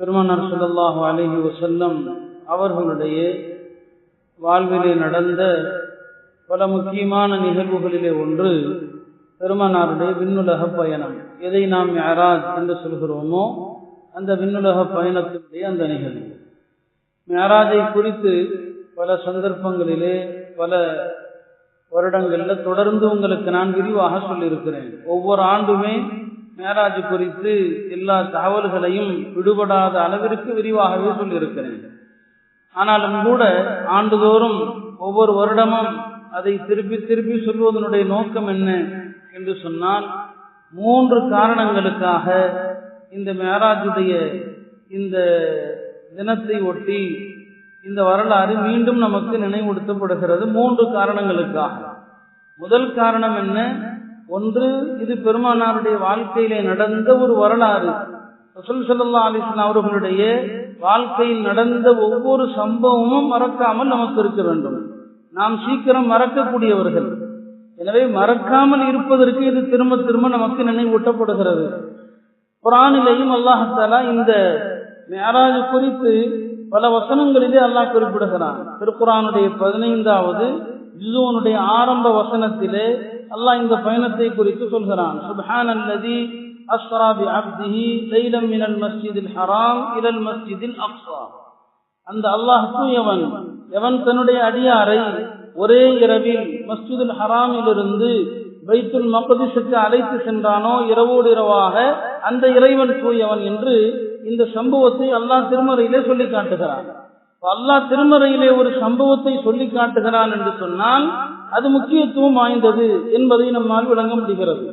பெருமானார் ஸல்லல்லாஹு அலஹி வசல்லம் அவர்களுடைய வாழ்விலே நடந்த பல முக்கியமான நிகழ்வுகளிலே ஒன்று பெருமானாருடைய விண்ணுலக பயணம். எதை நாம் மியராஜ் என்று சொல்கிறோமோ அந்த விண்ணுலக பயணத்தினுடைய அந்த நிகழ்வு. மியராஜை குறித்து பல சந்தர்ப்பங்களிலே பல வருடங்களில் தொடர்ந்து உங்களுக்கு நான் விரிவாக சொல்லியிருக்கிறேன். ஒவ்வொரு ஆண்டுமே மேராஜ் குறித்து எல்லா தகவல்களையும் விடுபடாத அளவிற்கு விரிவாகவே சொல்லியிருக்கிறேன். ஆனாலும் கூட ஆண்டுதோறும் ஒவ்வொரு வருடமும் அதை திருப்பி திருப்பி சொல்வதனுடைய நோக்கம் என்ன என்று சொன்னால் மூன்று காரணங்களுக்காக இந்த மேராஜுடைய இந்த தினத்தை ஒட்டி இந்த வரலாறு மீண்டும் நமக்கு நினைவுறுத்தப்படுகிறது மூன்று காரணங்களுக்காக. முதல் காரணம் என்ன? ஒன்று இது பெருமானாருடைய வாழ்க்கையிலே நடந்த ஒரு வரலாறு. ரசூல் சல்லா அலிஸ்லாம் அவர்களுடைய வாழ்க்கையில் நடந்த ஒவ்வொரு சம்பவமும் மறக்காமல் நமக்கு இருக்க வேண்டும். நாம் சீக்கிரம் மறக்கக்கூடியவர்கள். எனவே மறக்காமல் இருப்பதற்கு இது திரும்ப திரும்ப நமக்கு நினைவூட்டப்படுகிறது. குரானிலேயும் அல்லாஹாலா இந்த மேராஜ் குறித்து பல வசனங்களிலே அல்லாஹ் குறிப்பிடுகிறான். திருக்குறானுடைய பதினைந்தாவது ஜுசோனுடைய ஆரம்ப வசனத்திலே அல்லாஹ் இந்த பயணத்தை குறித்து சொல்கிறான். சுப்ஹான் அல்லதி அஸ்ரா பி அப்திஹி லைலம் மினல் மஸ்ஜிதில் ஹராம் இலல் மஸ்ஜிதில் அக்ஸா. அந்த அல்லாஹ் தூயவன் எவன் தன்னுடைய அடியாரை ஒரே இரவில் மஸ்ஜிதுல் ஹராமிலிருந்து பைத்துல் மகதிசுக்கு அழைத்து சென்றானோ இரவோடு இரவாக அந்த இறைவன் தூயவன் என்று இந்த சம்பவத்தை அல்லாஹ் திருமறையிலே சொல்லி காட்டுகிறான். அல்லாஹ் திருமறையிலே ஒரு சம்பவத்தை சொல்லி காட்டுகிறான் என்று சொன்னால் அது முக்கியத்துவம் வாய்ந்தது என்பதை நம்மால் விளங்க முடிகிறது.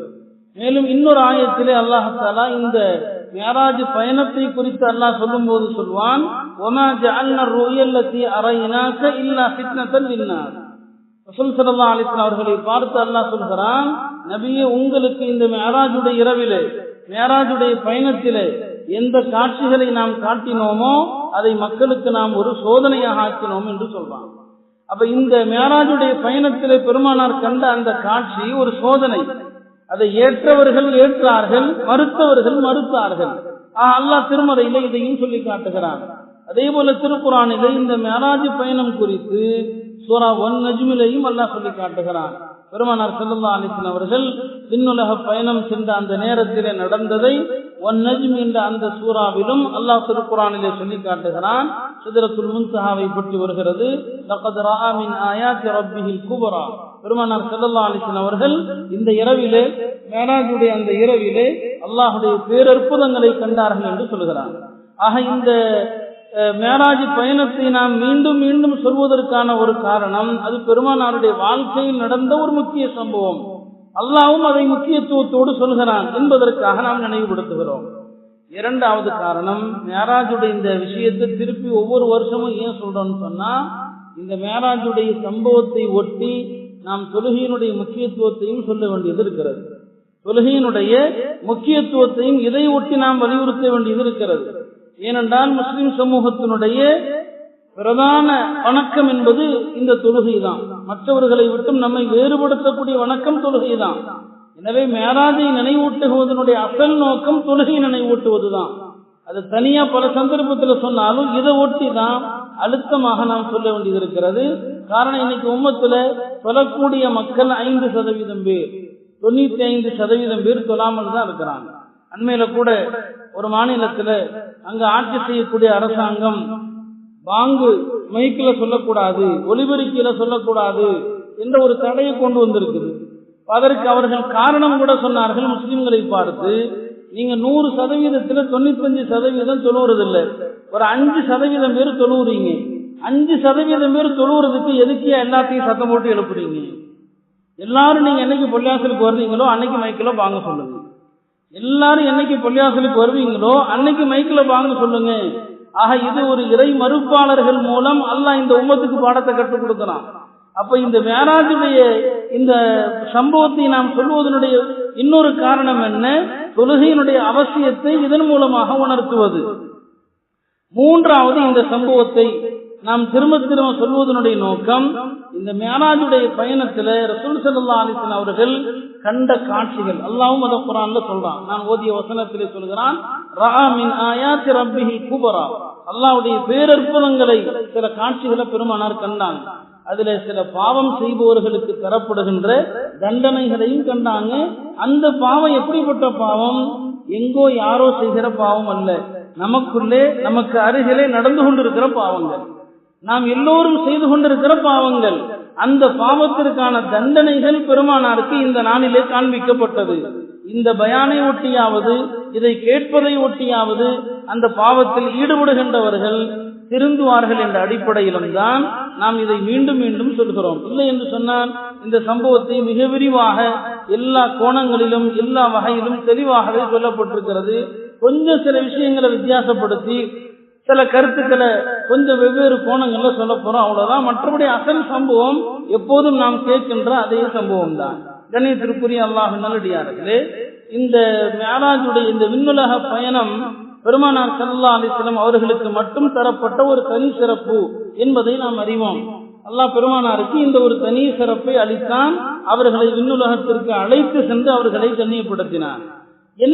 மேலும் இன்னொரு ஆயத்திலே அல்லாஹாலா இந்த மேராஜ் பயணத்தை குறித்து அல்லாஹ் சொல்லும் போது சொல்வான் ஒமா ஜஅல்னா ருயல்லதி அரைனாக இல்லா ஃபித்னத்தல் லின்னாஸ் ரசூல் அவர்களை பார்த்து அல்லாஹ் சொல்கிறான் நபியே உங்களுக்கு இந்த மேராஜுடைய இரவிலே மேராஜுடைய பயணத்திலே எந்த காட்சிகளை நாம் காட்டினோமோ அதை மக்களுக்கு நாம் ஒரு சோதனையாக ஆக்கினோம் என்று சொல்றான் அப்ப இந்த மேராஜுடைய பயணத்திலே பெருமானார் கண்ட அந்த காட்சி ஒரு சோதனை. அதை ஏற்றவர்கள் ஏற்றார்கள் மறுத்தவர்கள் மறுத்தார்கள். அல்லாஹ் திருமறையில இதையும் சொல்லி காட்டுகிறான். அதே போல திருக்குறானில இந்த மேராஜ் பயணம் குறித்து சூரா ஒன் நஜ்மிலையும் அல்லாஹ் சொல்லி காட்டுகிறான். பெருமானார் செல்லல்லா அலிசன் அவர்கள் விண்ணுலக பயணம் சென்ற அந்த நேரத்திலே நடந்ததை ஒன் என்ற அந்த சூறாவிலும் அல்லாஹ் திருக்குறானிலே சொல்லி காட்டுகிறான். சிதரத்துல் முன்சஹாவை பற்றி வருகிறது. லகத் ரஆ மின் ஆயாத்தி ரப்பிஹில் குபரா. பெருமானார் செல்லல்லா அலிசன் அவர்கள் இந்த இரவிலே மேனாஜுடைய அந்த இரவிலே அல்லாஹுடைய பேரற்புதங்களை கண்டார்கள் என்று சொல்கிறார். ஆக இந்த மேராஜ் பயணத்தை நாம் மீண்டும் மீண்டும் சொல்வதற்கான ஒரு காரணம் அது பெருமானாருடைய வாழ்க்கையில் நடந்த ஒரு முக்கிய சம்பவம். அல்லாவும் அதை முக்கியத்துவத்தோடு சொல்கிறான் என்பதற்காக நாம் நினைவுபடுத்துகிறோம். இரண்டாவது காரணம் மேராஜுடைய இந்த விஷயத்தை திருப்பி ஒவ்வொரு வருஷமும் ஏன் சொல்றோம்னு சொன்னா இந்த மேராஜுடைய சம்பவத்தை ஒட்டி நாம் தொழுகையினுடைய முக்கியத்துவத்தையும் சொல்ல வேண்டியது இருக்கிறது. தொழுகையினுடைய முக்கியத்துவத்தையும் இதை ஒட்டி நாம் வலியுறுத்த வேண்டியது இருக்கிறது. ஏனென்றால் முஸ்லிம் சமூகத்தினுடைய பிரதான வணக்கம் என்பது இந்த தொழுகை தான் மற்றவர்களை விட்டும் நம்மை வேறுபடுத்தக்கூடிய வணக்கம் தொழுகை தான் எனவே மேராஜை நினைவூட்டுவதனுடைய அசல் நோக்கம் தொழுகை நினைவூட்டுவதுதான். அது தனியா பல சந்தர்ப்பத்தில் சொன்னாலும் இதை ஒட்டி தான் அழுத்தமாக நாம் சொல்ல வேண்டியது இருக்கிறது காரணம் இன்னைக்கு உம்மத்துல சொல்லக்கூடிய மக்கள் ஐந்து சதவீதம் பேர். தொண்ணூத்தி ஐந்து சதவீதம் பேர் தொழாமல் தான் இருக்கிறாங்க. அண்மையில கூட ஒரு மாநிலத்துல அங்க ஆட்சி செய்யக்கூடிய அரசாங்கம் பாங்கு மைக்கில் சொல்லக்கூடாது ஒலிபெருக்கில சொல்லக்கூடாது என்ற ஒரு தடையை கொண்டு வந்திருக்குது. அதற்கு அவர்கள் காரணம் கூட சொன்னார்கள் முஸ்லிம்களை பார்த்து நீங்க நூறு சதவீதத்துல தொண்ணூத்தஞ்சு சதவீதம் தொழுவுறதில்ல. ஒரு அஞ்சு சதவீதம் பேர் தொழுவுறீங்க. அஞ்சு சதவீதம் பேர் தொழுவுறதுக்கு எதுக்கே எல்லாத்தையும் சத்தம் போட்டு எழுப்புறீங்க? எல்லாரும் நீங்க என்னைக்கு பொள்ளியாசலுக்கு வருவீங்களோ அன்னைக்கு மைக்கில் வாங்க சொல்லுங்க. எல்லாரும் என்னைக்கு பொள்ளியாசலுக்கு வருவீங்களோ அன்னைக்கு மைக்கில் வாங்க சொல்லுங்க. ஆக இது ஒரு இறை மறுப்பாளர்கள் மூலம் அல்லாஹ் இந்த உம்மத்துக்கு பாடத்தை கற்றுக் கொடுக்கிறான். அப்ப இந்த மேராஜுடைய இந்த சம்பவத்தை நாம் சொல்வதனுடைய இன்னொரு காரணம் என்ன? தொழுகையினுடைய அவசியத்தை இதன் மூலமாக உணர்த்துவது. மூன்றாவது இந்த சம்பவத்தை நாம் திரும்ப திரும்ப சொல்வதனுடைய நோக்கம் இந்த மேராஜுடைய பயணத்துல ரசூல் சல்லா அலிசன் அவர்கள் கண்ட காட்சிகள். அல்லாவும் அதை குரான்ல சொல்றான். நான் ஓதிய வசனத்திலே சொல்கிறான் ராமின் ஆயாத்தி ரப்பிஹி குபரா. அல்லாவுடைய பேரற்புதங்களை சில காட்சிகளை பெருமானார் கண்டாங்க. அதுல சில பாவம் செய்பவர்களுக்கு தரப்படுகின்ற தண்டனைகளையும் கண்டாங்க. அந்த பாவம் எப்படிப்பட்ட பாவம்? எங்கோ யாரோ செய்கிற பாவம் அல்ல. நமக்குள்ளே நமக்கு அருகிலே நடந்து கொண்டிருக்கிற பாவங்கள். நாம் எல்லோரும் செய்து கொண்டிருக்கிற பாவங்கள். அந்த பாவத்திற்கான தண்டனைகள் பெருமானாருக்கு இந்த நாளிலே காண்பிக்கப்பட்டது. இந்த பயானை ஒட்டியாவது இதை கேட்பதை ஒட்டியாவது அந்த பாவத்தில் ஈடுபடுகின்றவர்கள் திருந்துவார்கள் என்ற அடிப்படையிலும் தான் நாம் இதை மீண்டும் மீண்டும் சொல்கிறோம். இல்லை என்று சொன்னால் இந்த சம்பவத்தை மிக விரிவாக எல்லா கோணங்களிலும் எல்லா வகையிலும் தெளிவாகவே சொல்லப்பட்டிருக்கிறது. கொஞ்சம் சில விஷயங்களை வித்தியாசப்படுத்தி சில கருத்துக்களை கொஞ்சம் வெவ்வேறு கோணங்கள்ல சொல்ல போறோம். அவ்வளவுதான். மற்றபடி அசல் சம்பவம் எப்போதும் நாம் கேட்கின்ற அதே சம்பவம் தான் கணியத்திற்குரிய அல்லாஹ் நல்லடியார்களே இந்த மேராஜுடைய இந்த விண்ணுலக பயணம் பெருமானார் சல்லா அலிஸ்லம் அவர்களுக்கு மட்டும் தரப்பட்ட ஒரு தனி சிறப்பு என்பதை நாம் அறிவோம். அல்லாஹ் பெருமானாருக்கு இந்த ஒரு தனி சிறப்பை அளித்தான் அவர்களை விண்ணுலகத்திற்கு அழைத்து சென்று அவர்களை கண்ணியப்படுத்தினார். என்ன